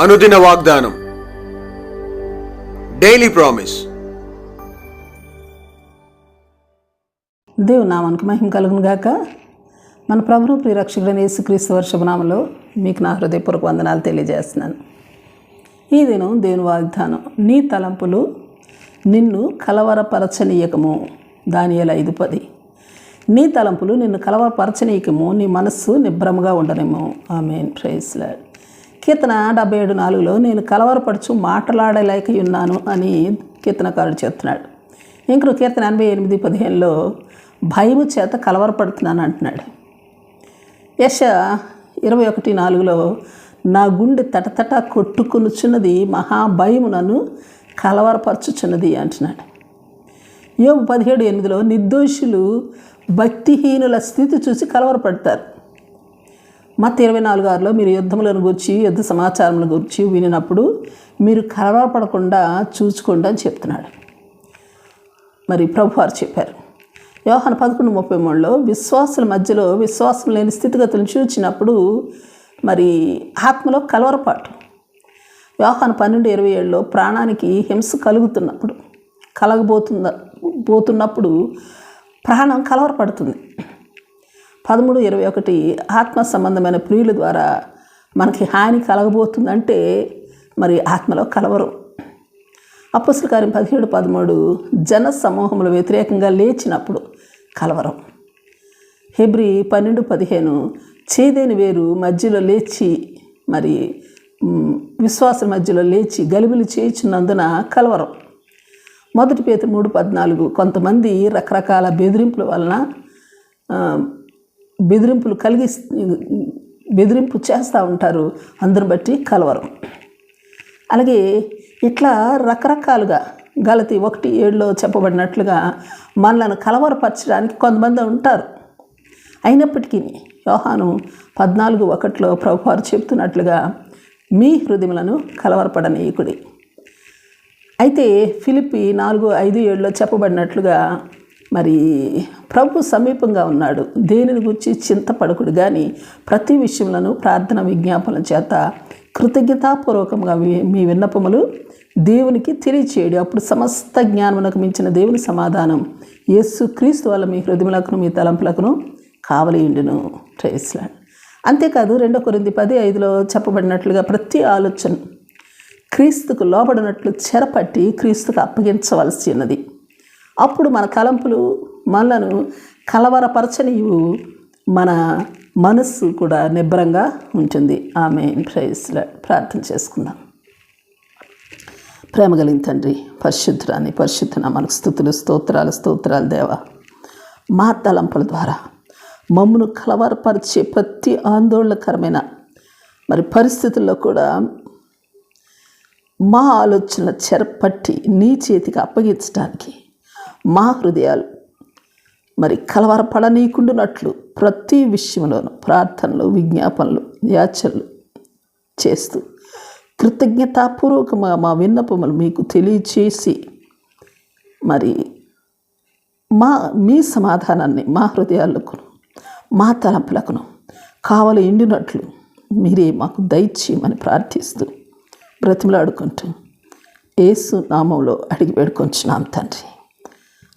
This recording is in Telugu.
అనుదిన వాగ్దానం. డైలీ ప్రామిస్ దేవు నామానికి మహిమ కలుగును గాక. మన ప్రభువు ప్రియరక్షకుడైన యేసుక్రీస్తు వర్షభనామంలో మీకు నా హృదయపూర్వక వందనాలు తెలియజేస్తున్నాను. ఈ దినం దేవుని వాగ్దానం నీ తలంపులు నిన్ను కలవరపరచనీయకము దానియల ఐదు పది. నీ తలంపులు నిన్ను కలవరపరచనీయకము నీ మనస్సు నిభ్రమగా ఉండనేమో ఆమెన్. ప్రైస్లాడ్ కీర్తన డెబ్బై ఏడు నాలుగులో నేను కలవరపడుచు మాట్లాడలేక ఉన్నాను అని కీర్తనకారుడు చెప్తున్నాడు. ఇంకొక కీర్తన ఎనభై ఎనిమిది పదిహేనులో భయము చేత కలవరపడుతున్నాను అంటున్నాడు. యశ ఇరవై ఒకటి నాలుగులో నా గుండె తటతట కొట్టుకునుచున్నది మహాభయము నన్ను కలవరపరచుచున్నది అంటున్నాడు. యోగు పదిహేడు ఎనిమిదిలో నిర్దోషులు భక్తిహీనుల స్థితి చూసి కలవరపడతారు. మత్ ఇరవై నాలుగు ఆరులో మీరు యుద్ధములను గురించి యుద్ధ సమాచారముల గురించి వినినప్పుడు మీరు కలవరపడకుండా చూచుకోండి అని చెప్తున్నాడు. మరి ప్రభువారు చెప్పారు. యోహాను పదకొండు ముప్పై మూడులో విశ్వాసుల మధ్యలో విశ్వాసం లేని స్థితిగతులను చూచినప్పుడు మరి ఆత్మలో కలవరపాటు. వ్యవహారం పన్నెండు ఇరవై ఏడులో ప్రాణానికి హింస కలుగుతున్నప్పుడు కలగబోతున్న పోతున్నప్పుడు ప్రాణం కలవరపడుతుంది. పదమూడు ఇరవై ఒకటి ఆత్మ సంబంధమైన ప్రియుల ద్వారా మనకి హాని కలగబోతుందంటే మరి ఆత్మలో కలవరం. అప్పసుల కార్యం పదిహేడు పదమూడు జన సమూహములు వ్యతిరేకంగా లేచినప్పుడు కలవరం. హెబ్రి పన్నెండు పదిహేను చేదేని వేరు మధ్యలో లేచి మరి విశ్వాసం మధ్యలో లేచి గలుబులు చేయించినందున కలవరం. మొదటి పేత మూడు పద్నాలుగు కొంతమంది రకరకాల బెదిరింపుల వలన బెదిరింపులు కలిగి బెదిరింపు చేస్తూ ఉంటారు. అందరిని బట్టి కలవరం. అలాగే ఇట్లా రకరకాలుగా గలతి ఒకటి ఏడులో చెప్పబడినట్లుగా మనలను కలవరపరచడానికి కొంతమంది ఉంటారు. అయినప్పటికీ యోహాను పద్నాలుగు ఒకటిలో ప్రభువారు చెప్తున్నట్లుగా మీ హృదయములను కలవరపడనీయకుడి. అయితే ఫిలిపి నాలుగు ఐదు ఏడులో చెప్పబడినట్లుగా మరి ప్రభు సమీపంగా ఉన్నాడు. దేనిని గురించి చింతపడకుడు. కానీ ప్రతి విషయంలోనూ ప్రార్థన విజ్ఞాపనల చేత కృతజ్ఞతాపూర్వకంగా మీ- మీ విన్నపములు దేవునికి తెలియచేయడు. అప్పుడు సమస్త జ్ఞానమునకు మించిన దేవుని సమాధానం యేసు క్రీస్తు వల్ల మీ హృదయములకును మీ తలంపులకును కావలియుండును. ట్రేస్లాడ్ అంతేకాదు రెండో కొరింది పది ఐదులో చెప్పబడినట్లుగా ప్రతి ఆలోచన క్రీస్తుకు లోబడినట్లు చెరపట్టి క్రీస్తుకు అప్పగించవలసి ఉన్నది. అప్పుడు మన తలంపులు మనలను కలవరపరచనియు మన మనస్సు కూడా నిబ్బరంగా ఉంటుంది ఆమె ప్రైస్లో ప్రార్థన చేసుకుందాం. ప్రేమ కలిగిన తండ్రి పరిశుద్ధురాన్ని పరిశుద్ధన మనకు స్థుతులు స్తోత్రాలు స్తోత్రాలు దేవా. మా తలంపుల ద్వారా మమ్మను కలవరపరిచే ప్రతి ఆందోళనకరమైన మరి పరిస్థితుల్లో కూడా మా ఆలోచనల చెరపట్టి నీ చేతికి అప్పగించడానికి మా హృదయాలు. మరి కలవరపడనీకుండునట్లు ప్రతి విషయంలోనూ ప్రార్థనలు విజ్ఞాపనలు యాచనలు చేస్తూ కృతజ్ఞతాపూర్వకంగా మా విన్నపములు మీకు తెలియచేసి మరి మా మీ సమాధానాన్ని మా హృదయాలకు మా తలంపులకును కావలి ఎండినట్లు మీరే మాకు దయచేయమని ప్రార్థిస్తూ బ్రతిమలాడుకుంటూ ఏసు నామంలో అడిగి వేడుకొంచున్నాం తండ్రి.